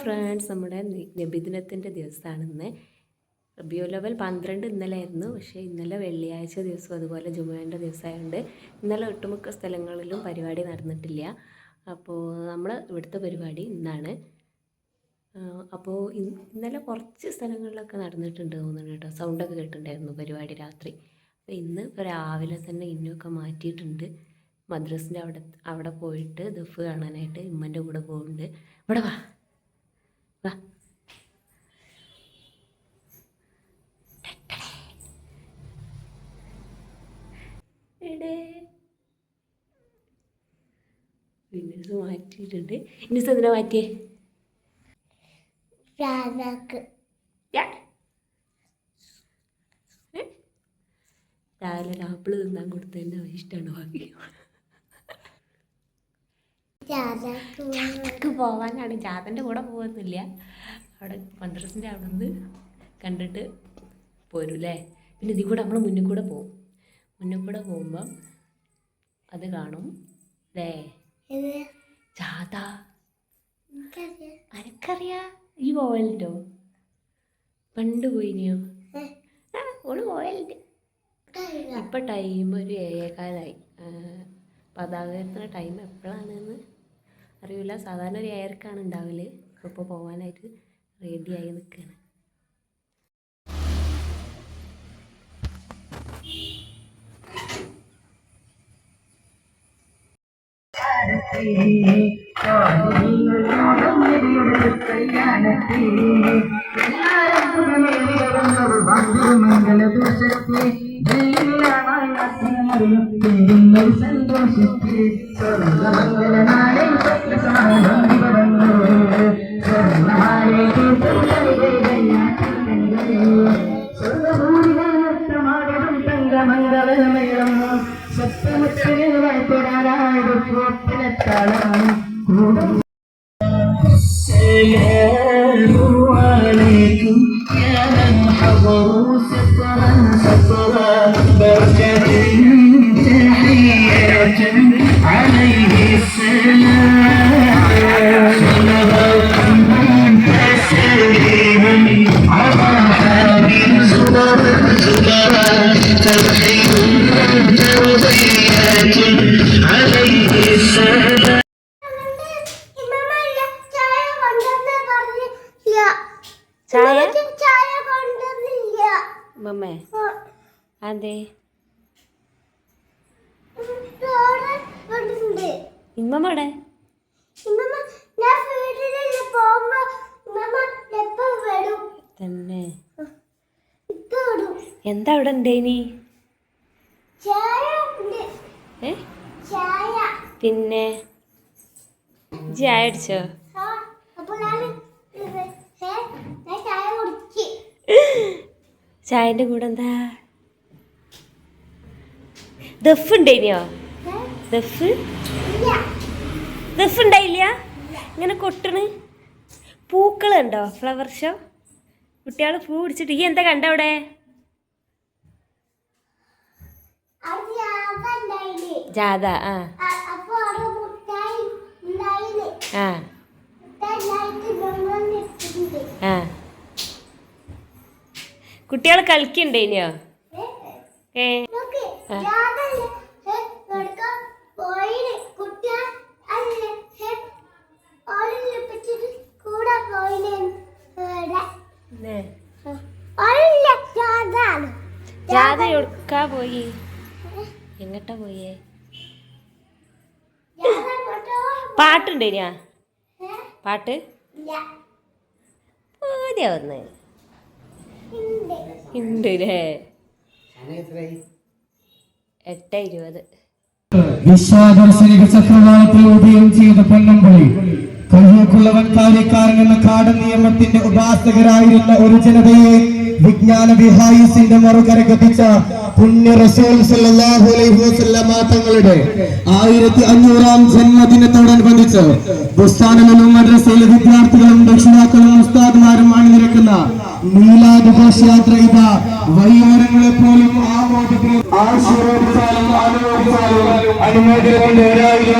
Friends നമ്മുടെ നബിദിനത്തിന്റെ ദിവസമാണ് ഇന്ന്. റബിയോ ലെവൽ പന്ത്രണ്ട് ഇന്നലെ ആയിരുന്നു പക്ഷേ ഇന്നലെ വെള്ളിയാഴ്ച ദിവസം അതുപോലെ ജുമുവേന്റെ ദിവസമായതുകൊണ്ട് ഇന്നലെ ഒട്ടുമുക്ക സ്ഥലങ്ങളിലും പരിപാടി നടന്നിട്ടില്ല. അപ്പോൾ നമ്മൾ ഇവിടുത്തെ പരിപാടി ഇന്നാണ്. അപ്പോൾ ഇന്നലെ കുറച്ച് സ്ഥലങ്ങളിലൊക്കെ നടന്നിട്ടുണ്ട് തോന്നുന്നു കേട്ടോ. സൗണ്ടൊക്കെ കേട്ടിട്ടുണ്ടായിരുന്നു പരിപാടി രാത്രി. അപ്പോൾ ഇന്ന് രാവിലെ തന്നെ ഇന്നൊക്കെ മാറ്റിയിട്ടുണ്ട്. മദ്രസിന്റെ അവിടെ അവിടെ പോയിട്ട് ദഫ് കാണാനായിട്ട് ഇമ്മന്റെ കൂടെ പോകുന്നുണ്ട് ഇവിടെ വാ. വാ. എടേ. ഇന്നസ് മാറ്റിയിട്ടുണ്ട്. ഇന്നസ് എന്തിനാ മാറ്റിയേ? രാവിലെ ഒരു ആപ്പിൾ തിന്നാൻ കൊടുത്തതിന്റെ ഇഷ്ടമാണ് ബാക്കി രാജാക്ക് പോവാനാണ്. ജാതന്റെ കൂടെ പോകുന്നില്ല അവിടെ മദ്രസിന്റെ അവിടെ നിന്ന് കണ്ടിട്ട് പോരൂല്ലേ പിന്നെ ഇതിൽ കൂടെ നമ്മൾ മുന്നിൽ കൂടെ പോകും മുന്നിൽ കൂടെ പോകുമ്പം അത് കാണും അല്ലേ ജാത. അനക്കറിയാ? ഈ പോവലുണ്ടോ? പണ്ട് പോയിനിയോ? ആ ഓൾ പോവലുണ്ട്. ഇപ്പം ടൈം ഒരു ഏഴേകാലായി. പതാകത്തിന് ടൈം എപ്പോഴാണെന്ന് അറിയില്ല സാധാരണ ഒരു എയർക്കാണ് ഉണ്ടാവൽ. ഇപ്പോൾ പോകാനായിട്ട് റെഡിയായി നിൽക്കുകയാണ് സന്തോഷത്തെ സർവമംഗലനാ ചായന്റെ കൂടെ എന്താ? ദഫ് ഉണ്ടേനിയോ? ദഫ്? ദഫ് ഉണ്ടായില്ല? ഇങ്ങനെ കൊട്ടണ്. പൂക്കളുണ്ടോ? Flower show? കുട്ടികൾ പൂ പിടിച്ചിട്ട്. ഈ എന്താ കണ്ട അവിടെ? ജാഥ ആ. ആ. ന്നെ. ഓളില്ല ഇനിയോ ജാഥ എവിടുക്കാ പോയി? എങ്ങട്ടാ പോയേ? പാട്ടുണ്ട് ഞാ പാട്ടുണ്ടേനിയാ ഏ, പാട്ട്? ഇല്ല. ഒന്ന് ഉണ്ട്. അല്ലേ എട്ട് ഇരുപത് വിശ്വാദർശനിക ചക്രവാളത്തിൽ ഉദയം ചെയ്ത പൊന്നമ്പളി. കയ്യൂക്കുള്ളവൻ കാര്യക്കാരൻ എന്ന കാടൻ നിയമത്തിന്റെ ഉപാസകരായിരുന്ന ഒരു ജനതയെ വിജ്ഞാന വിഹായുസിന്റെ മറുകര ഗതിച്ച പുണ്യ റസൂൽ സല്ലല്ലാഹു അലൈഹി വസല്ലമ തങ്ങളുടെ ആയിരത്തി അഞ്ഞൂറാം ജന്മദിനത്തോടനുബന്ധിച്ച് ബുസ്താനിലും മദ്രസയിലെ വിദ്യാർത്ഥികളും രക്ഷിതാക്കളും ഉസ്താദ്മാരും അണിനിരക്കുന്ന മീലാദ് ഘോഷയാത്ര ഇത. വൈകുന്നേരങ്ങളെ പോലും ആശീർവദിച്ചാലും അനുമോദിച്ചാലും അനുമോദനത്തിന്റെ ഒരായിരം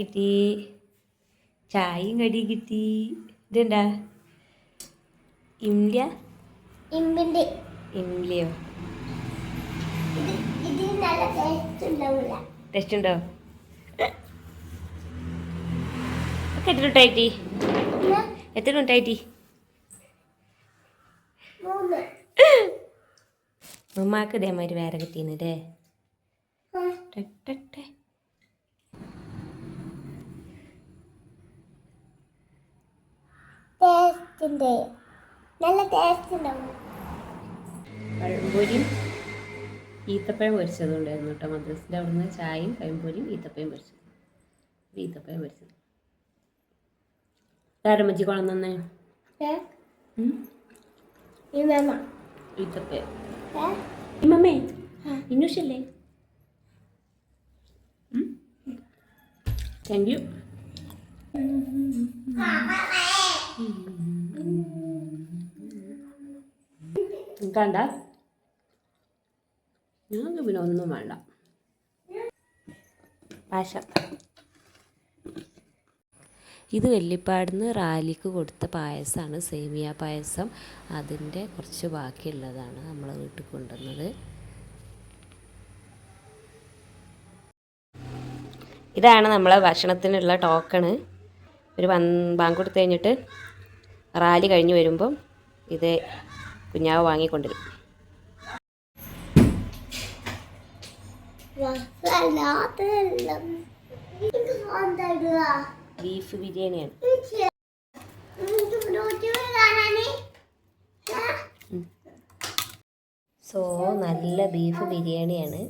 കിട്ടി. ചായയും കടി കിട്ടി. ഇതെന്താ? ഇംല ഇമ്പിന്റെ ഇംലിയോ ടേസ്റ്റ് ഉണ്ടോ? ഒക്കെ എത്ര മിനിറ്റായിട്ടി എത്ര മിനിറ്റായിട്ടി ഉമ്മാക്ക് ഇതേമാതിരി വേറെ കിട്ടീന്നല്ലേ ആ, ടെ ടേസ്റ്റിന്റെ നല്ല ടേസ്റ്റ് ഉണ്ടാവും പഴംപൊരിയും ഈത്തപ്പഴം പൊരിച്ചതും ഉണ്ടായിരുന്നു കേട്ടോ മദ്രസിന്റെ അവിടുന്ന് ചായയും പഴംപൊരിയും ഈത്തപ്പഴം പൊരിച്ചത്. ഈത്തപ്പഴം പൊരിച്ചത്? ഈ മാമ. ഈത്തപ്പഴം? ഇമ്മമ്മേ ഇന്നുഷല്ലേ? താങ്ക് യു കണ്ട ഞങ്ങൾക്ക് പിന്നെ ഒന്നും വേണ്ട. ഇത് വെള്ളിപ്പാടുന്ന് റാലിക്ക് കൊടുത്ത പായസമാണ് സേമിയ പായസം. അതിന്റെ കുറച്ച് ബാക്കിയുള്ളതാണ് നമ്മൾ വീട്ടിൽ കൊണ്ടുവന്നത്. ഇതാണ് നമ്മളെ ഭക്ഷണത്തിനുള്ള ടോക്കണ്. ഒരു ബാങ്ക് കൊടുത്തു കഴിഞ്ഞിട്ട് റാലി കഴിഞ്ഞ് വരുമ്പം ഇത് കുഞ്ഞാവ് ഇടുക? ബീഫ് ബിരിയാണിയാണ്? സോ നല്ല ബീഫ് ബിരിയാണിയാണ്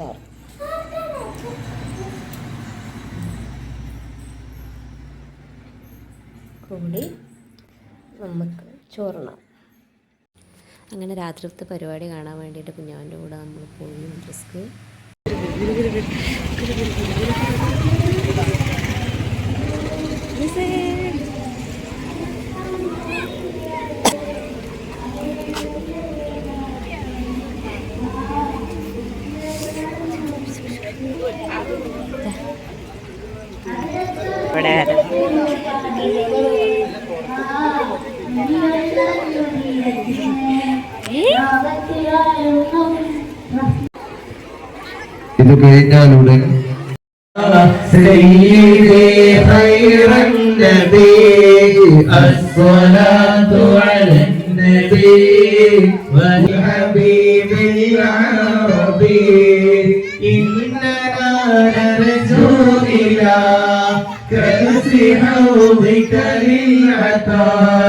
അച്ചാർ കൂടി നമുക്ക് ചോറണം. അങ്ങനെ രാത്രിത്തെ പരിപാടി കാണാൻ വേണ്ടിയിട്ട് കുഞ്ഞാവിന്റെ കൂടെ നമ്മൾ പോയി ഡ്രസ്ക്ക് نرجو إلى كأس حوضك للعطاء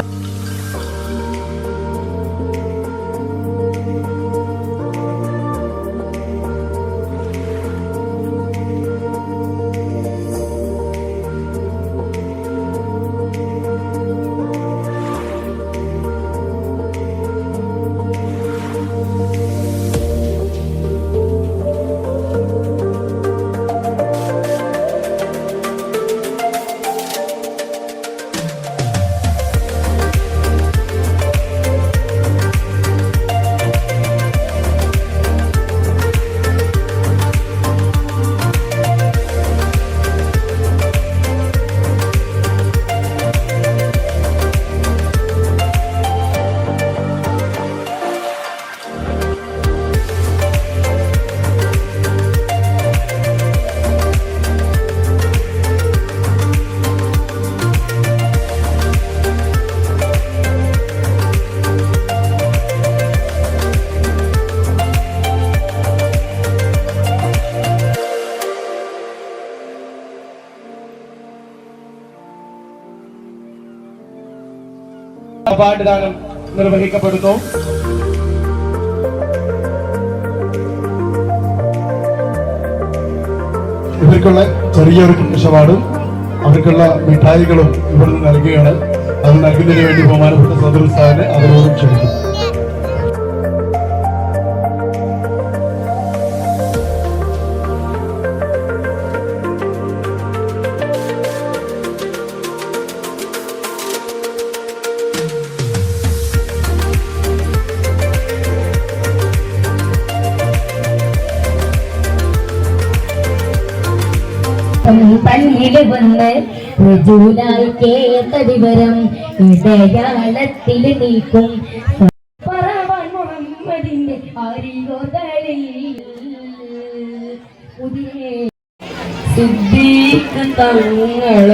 അവാർഡ് ദാനം നിർവഹിക്കപ്പെടുന്നു. ഇവർക്കുള്ള ചെറിയൊരു അവാർഡും അവർക്കുള്ള മിഠായികളും ഇവിടുന്ന് നൽകുകയാണ്. അത് നൽകുന്നതിന് വേണ്ടി ബഹുമാനപ്പെട്ട സദർ സാറിനെ അവരോടും ക്ഷണിക്കുന്നു തന്നിൽ വന്ന് ഋജുലായി കേട്ട വിവരം ഇടയാളത്തിൽ നീക്കും മുഹമ്മദിന്റെ സിദ്ദീഖ് തങ്ങൾ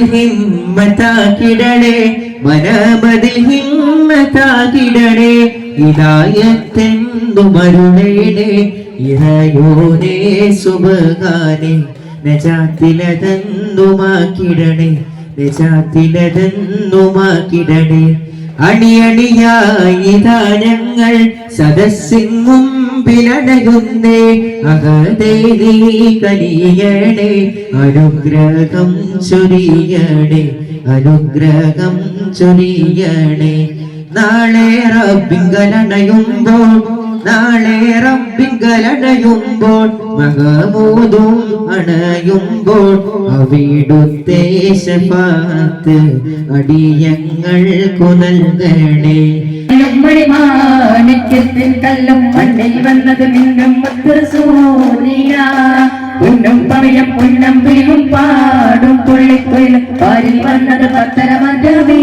മനമതിൽ ഹിമ്മത്താക്കിടണേ. മനമതിൽ ഹിമ്മത്താക്കിടണേ. ഇതായത്തെന്തു മരുളേണേ ഇറയോനേ സുബകാനെ നജാത്തിലതെന്തുമാക്കിടണേ നജാത്തിലതെന്തുമാക്കിടണേ അണിയണിയായി ഞങ്ങൾ സദസ്സിങ്ങും പിലടകുന്നേ അകതേ നീ കനിയണേ അനുഗ്രഹം ചൊരിയണേ അനുഗ്രഹം ചൊരിയണേ. നാളെ റബ്ബിങ്കലണയുമ്പോൾ നാളെ റബ്ബിങ്കലടയുമ്പോൾ മഹമൂദും അണയുമ്പോൾ അവിടുത്തെ ശഫാത്ത് അടിയങ്ങൾക്കു നൽകണേ. മണിമാണിക്യത്തിൻ കല്ലും മണ്ണിൽ വന്നത് നിന്നും സൂര്യ ഉന്നും പറയും ഉന്നം പിരിവും പാടും തുള്ളിക്കൊയിലും പാരിൽ വന്നത് പത്തര മുഴുവൻ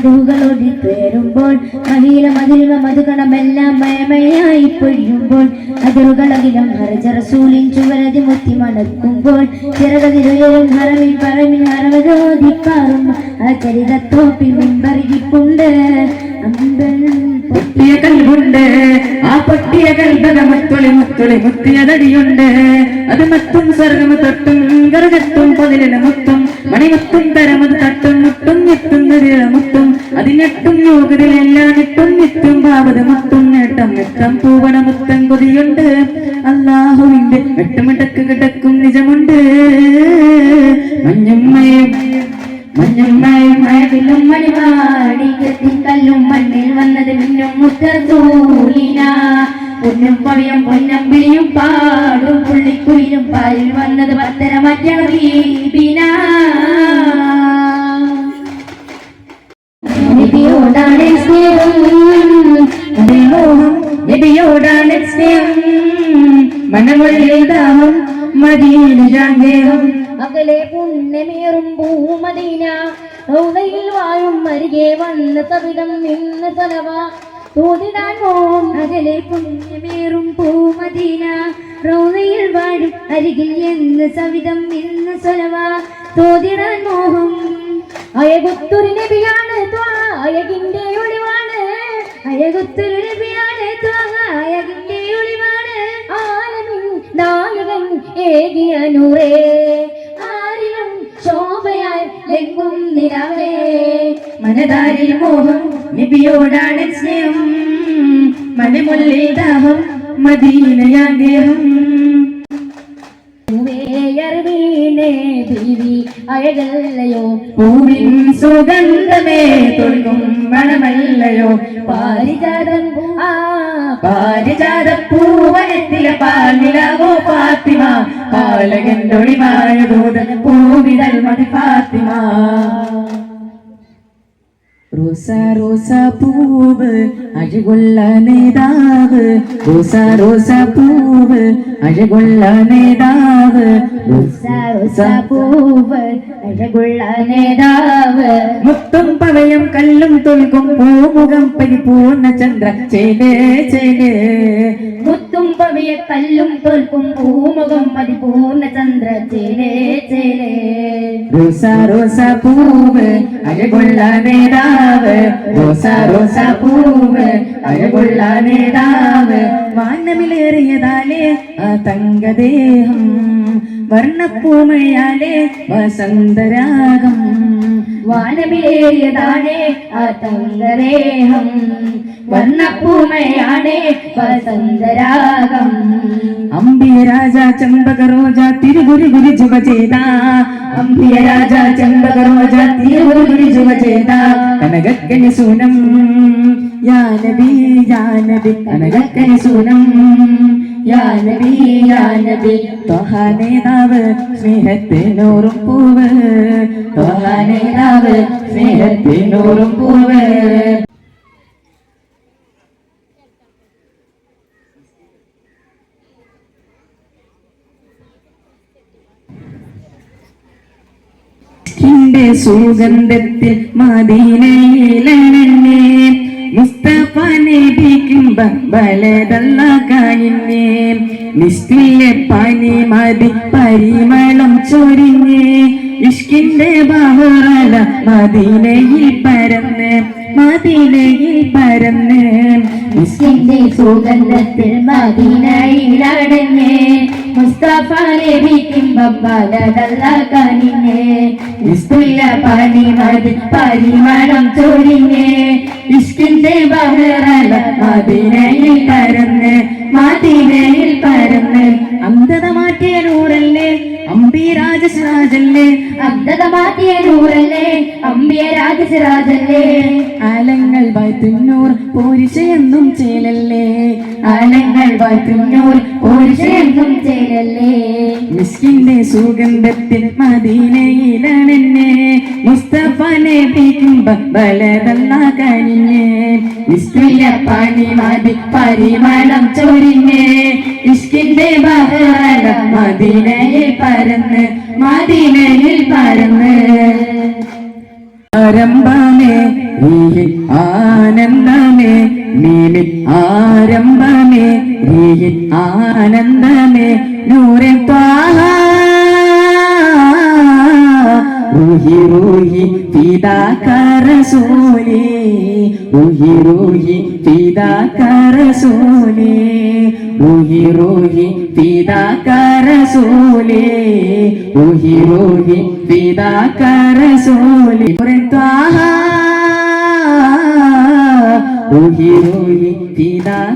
മധുകളൊടി തേരുമ്പോൾ മഹില മതിൽവ മധുകണമെല്ലാം മയമയായി പൊഴിയുമ്പോൾ അതിരുകളകിലും ഹരജറസൂലിൻ ചുവരതി മുത്തി മണക്കുമ്പോൾ ചിറകതിരുയരും ഹറവിൽ പറവിൽ ഹറവതോദിപ്പാറും ആ ചരിതത്തോപ്പിൽ മിമ്പറിയിപ്പുണ്ട് അമ്പൻ പൊട്ടിയ കൽവുണ്ട് ആ പൊട്ടിയ കൽബക മുത്തുളി മുത്തുളി മുത്തിയതടിയുണ്ട്. അത് മത്തും സ്വർഗമ തൊട്ടും ഗർഗത്തും പൊതിലിന് മുത്തും മണിമുത്തും തരമത് തട്ടും മുട്ടും ഞെട്ടുന്നതില മുത്തും അതിനെട്ടും യോഗതിലെല്ലാം ഞെട്ടും ഞെട്ടും ഭാവത മുത്തും നേട്ടം ഞെട്ടം പൂവണ മുത്തം കൊതിയുണ്ട്. അള്ളാഹുവിന്റെ വെട്ടമിടക്ക് കിടക്കും നിജമുണ്ട്. മഞ്ഞമ്മയും മഞ്ഞമ്മയും മഴവിലും മണിവാടിക്കത്തിൻ കല്ലും മണ്ണിൽ വന്നത് മിന്നും മുത്തൂലിന പൊന്നും പവിയും പൊന്നും വിളിയും പാടും പുള്ളിക്കുയിലും പാലിൽ വന്നത് പത്തര മറ്റീബിന ദാഹം മദീന ജാഗ്രഹം അകലെ പുണ്യമേറും ഭൂമദീന. റൗദയിൽ വാഴും അരികെ വന്ന് സവിധം നിന്ന് തലവ. തോതിടാൻ മോഹം അകലെ പുണ്യമേറും ഭൂമദീന. റൗദയിൽ വാഴും അരികിൽ എന്ന് സവിധം നിന്ന് സ്വലവ. തോതിടാൻ മോഹം അയകുത്തൊരു നബിയാണ് അയകിന്റെ ഒളിവാണ്. അയകുത്തൊരു നബിയാണ് അയകിന്റെ ഒളിവാണ്. ആലമിൻ നായകൻ ഏകിയ നൂറേ ആരിലും ശോഭയായി ലെങ്കും നിലവേ. മനതാരിൽ മോഹം നബിയോടാണ് സ്നേഹം. മണിമുള്ളിൽ ദാഹം മദീനയാഗ്രഹം അഴകല്ലയോ. പൂവിൻ സുഗന്ധമേ തൊഴുകും മണമല്ലയോ പാരിജാതം ആ പാരിജാത പൂവനത്തിലെ പാലിലാവോ ഫാത്തിമ പാലകന്റൊളിമായ ദൂതൻ പൂവിതൽ മതി ഫാത്തിമ. റോസ റോസ പൂവ് അഴകുള്ള നേതാവ്. റോസ റോസ പൂവ് അഴകുള്ള നേതാവ്. റോസ റോസ പൂവ് മുത്തും പവയും കല്ലും തൊൽക്കും പൂമുഖം പരിപൂർണ ചന്ദ്ര ചേലേ ചേലേ മുത്തും പവയ കല്ലും തോൽക്കും പൂമുഖം പരിപൂർണ ചന്ദ്ര ചേലേ ചേലേ റോസ റോസ പൂവ് അഴകുള്ള നേതാവ്. റോസ റോസ പൂവ് അഴകുള്ള നേതാവ്. വാനമിലേറിയതാലേ ആ തങ്കദേഹം. വർണപ്പൂമഴയാലേ വസന്തരാഗം. വാനമിലേറിയതാണേ അതന്തരേഹം വർണപ്പൂമയാണേ വസന്തരാഗം. അമ്പിയ രാജ ചമ്പക രോജ തിരുഗുരു ഗുരു ജുഗചേത അമ്പിയ രാജ ചമ്പക രോജ തിരുഗുരു ഗുരു ജുഗചേത കനകക്കനി സൂനം. യാനബി യാനബി കനകക്കനി സൂനം. യാനബി പൂവ്. ത്വഹ നേതാവ് സ്നേഹത്തിനൂറും പൂവ്. സുഗന്ധത്തിൽ മദീനയിലെന്നെ മുസ്തഫ നബിക്കും പനി മതി പരിമളം ചൊരിഞ്ഞ്. ഇഷ്കിന്റെ ബഹുറല മദീനയിൽ പരന്ന് മദീനയിൽ പരന്ന്. ഇഷ്കിന്റെ സുഗന്ധത്തിൽ മദീനയിലടഞ്ഞ് മുസ്തഫ നബിക്കും ബലതല്ല കാനിന്നെ നിസ്തുല്യ പനി മതി പരിമളം ചൊരിഞ്ഞ്. ഇഷ്കിന്റെ ബഹുറല മദീനയിൽ പരന്ന് മദീനയിൽ പരന്ന്. അബ്ദത മാറ്റിയ നൂറല്ലേ അമ്പിയ രാജസിരാജല്ലേ ആലങ്ങൾ വായ്ത്തുന്നൂർ പോരിശയെന്നും ചേലല്ലേ? ആലങ്ങൾ വായ്ത്തുന്നൂർ പോരിശയെന്നും ചേലല്ലേ? മിസ്കിന്റെ സുഗന്ധത്തിൽ മദീനയിലാണെന്നെ. മുസ്തഫനെ നബിക്കും ബലതല്ല കനിഞ്ഞ് നിസ്തുല്യ പണി മതി പരിമളം ചൊരിഞ്ഞേ. ഇഷ്കിന്റെ ബഹറല മദീനയിൽ പരന്ന്. മദീനയിൽ പരന്ന്. ആരംഭമേ നീ ആനന്ദമേ നീലി ആരംഭമേ നീ ആനന്ദമേ നൂറെ ത്വാഹ റൂഹി റൂഹി ഫിദാകറസൂലി റൂഹി കരസൂലേ റൂഹി റൂഹി കരസൂലേ റൂഹി റൂഹി കരസൂലേ ത്വാഹ റൂഹി റൂഹി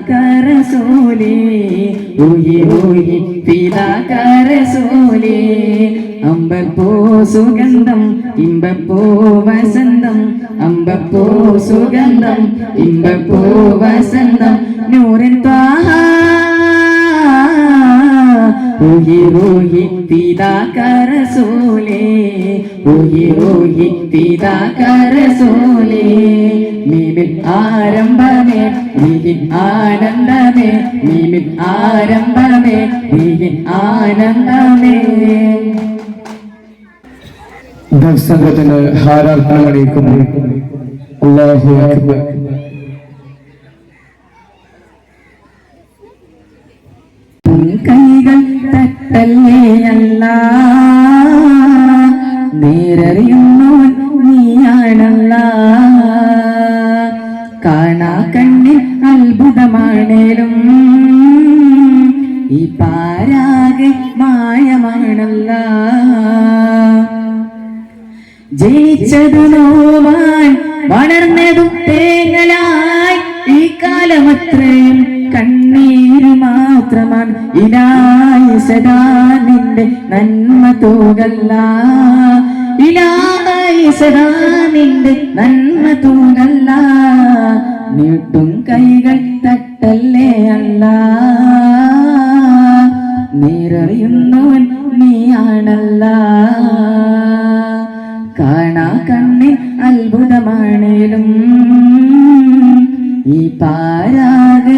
കരസൂലേ റൂഹി റൂഹി ഫിദാകറസൂലി അമ്പപ്പൂ സുഗന്ധം ഇമ്പപ്പൂ വസന്തം അമ്പപ്പൂ സുഗന്ധം ഇമ്പപ്പൂ വസന്തം നൂരൻ ത്വാഹ റൂഹി റൂഹി ഫിദാകറസൂലി റൂഹി റൂഹി ഫിദാകറസൂലി നീമിൻ ആരംഭമേ നീഹിൻ ആനന്ദമേ നീമിൻ ആരംഭമേ നീഹിൻ ആനന്ദമേ. സംഘത്തിന് ഹാരാർപ്പണം അറിയിക്കുന്നു. അള്ളാഹു അക്ബർ. കൈകൾ തട്ടല്ലേ അല്ല. നേരറിയുന്നു നീയാണല്ല. കാണാ കണ്ണിൽ അത്ഭുതമാണേലും. ഈ പാരാകെ മായമാണല്ല. ജയിച്ചതു നോവാൻ വളർന്നതും തേങ്ങലായി. ഈ കാലമത്രയും കണ്ണീര് മാത്രമാണ്. ഇനായി സദാ നിന്റെ നന്മ തൂകല്ല. ഇനായി സദാ നിന്റെ നന്മ തൂകല്ല. നീട്ടും കൈകൾ തട്ടല്ലേ അല്ല. നീരറിയുന്നവൻ നീയാണല്ല. അത്ഭുതമാണേലും ഈ പാരാതെ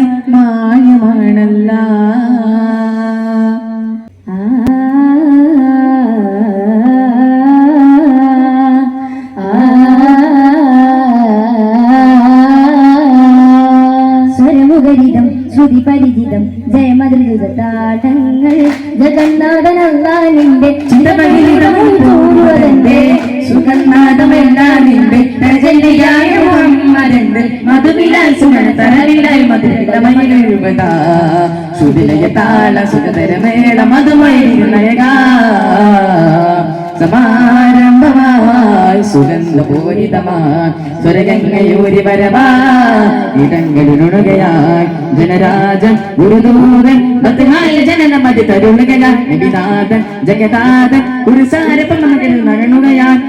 സുതിലയ താള സുഗതരമേള മധുമയിലയക സമാരംഭമായി സുഗന്ധപൂരിതമായി സ്വരഗംഗയൂരി വരവാ ഇടങ്ങളിലൊഴുകയായി ജനരാജൻ ഗുരുദൂതൻ ഭക്തനായ ജനന മതി തരുണുകയാൽ നിബിനാഥൻ ജഗദാഥൻ കുരുസാരപ്പം മകൻ നരണുകയാൽ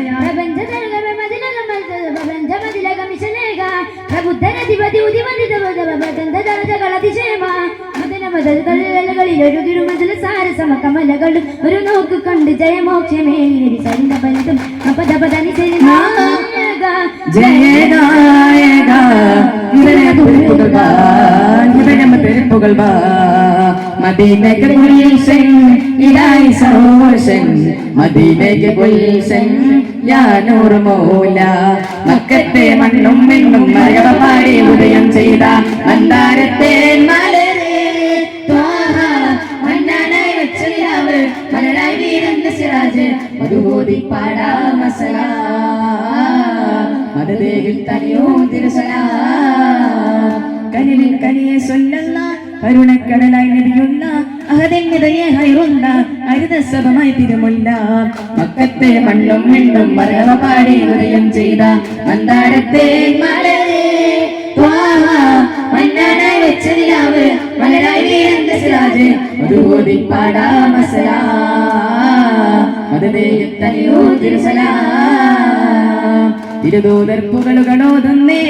പ്രബുദ്ധനധിപതി സാരസമകമലകളും ഒരു നോക്ക് കണ്ട് ജയമോക്ഷമേ മദീനയ്ക്ക് ഇലായി സരോഷൻ മദീനയ്ക്ക് കുൽസൻ യാനൂർ മൂല. മക്കത്തെ മണ്ണും മെണ്ണും പാടി ഉദയം ചെയ്ത മന്ദാരത്തെ മലരെ സിറാജ് മധുബോധി പാടാ മസല. മതദേഹിൽ തനിയോ തിരുസല കനിലിൻ കനിയെ സൊല്ലല്ല കരുണക്കടലായി നബിയുള്ള അഹതെന്നിതയെ ഹൈറുണ്ട ഹരിതസഭമായി തിരുമുല്ല. മക്കത്തെ മണ്ണും മിണ്ണും മരവ പാടി ഉദയം ചെയ്ത മന്ദാരത്തെ മലരെ മന്നാനായി വെച്ചതിലാവ് മലരായി വീരന്റെ സിറാജ് മധുബോധി പാടാ മസല. മതദേഹിൽ തന്നേ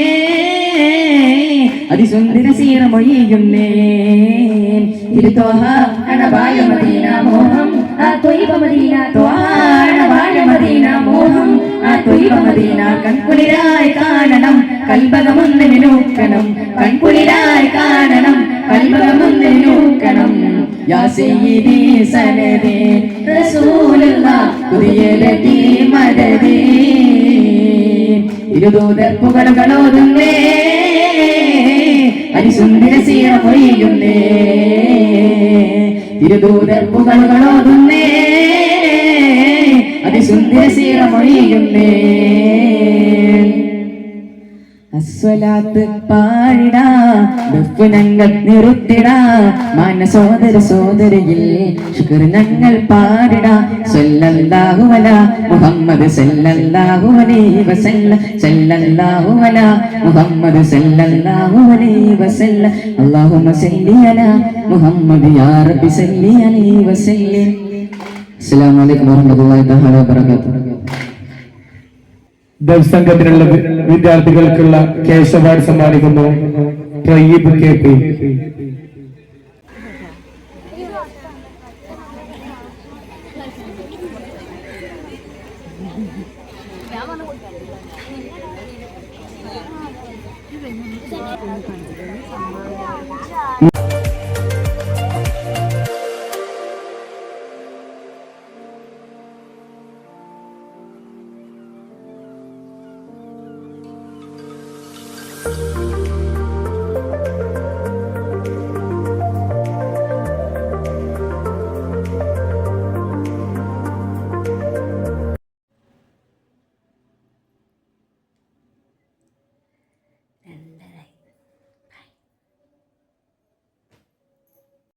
അതിസുന്ദര സീറമൊഴിയുന്നേ തിരുത്തോഹ മോഹം ആ മോഹം ആ കൺകുളിരായി കാണണം. കൽപകമൊന്ന് നോക്കണം കൺകുളിരായി യാ സയ്യിദി സനദേ സീറ പൊയ്യുന്നേ പുകളുകളോതുന്നേ അതിസുന്ദര സീറ മൊഴിയുന്നേ അസ്വലാത്ത് പാടിടാ ദുഃഖനങ്ങൾ ഞങ്ങൾ നിറുത്തിടാ മാന സോദര സോദരിയിൽ ശുക്ർ ഞങ്ങൾ പാടിടാ. സല്ലല്ലാഹു അല മുഹമ്മദ് സല്ലല്ലാഹു അലൈഹി വസല്ല സല്ലല്ലാഹു അല മുഹമ്മദ് സല്ലല്ലാഹു അലൈഹി വസല്ല അല്ലാഹുമ്മ സല്ലി അലാ മുഹമ്മദ് യാ റബ്ബി സല്ലി അലൈഹി വസല്ലം അസ്സലാമു അലൈക്കും വറഹ്മത്തുള്ളാഹി തആല വബറകാതുഹു. ദർശനത്തിനുള്ള വിദ്യാർത്ഥികൾക്കുള്ള കേശവാർഡ് സമ്മാനിക്കുന്നു. Prayeeb K P.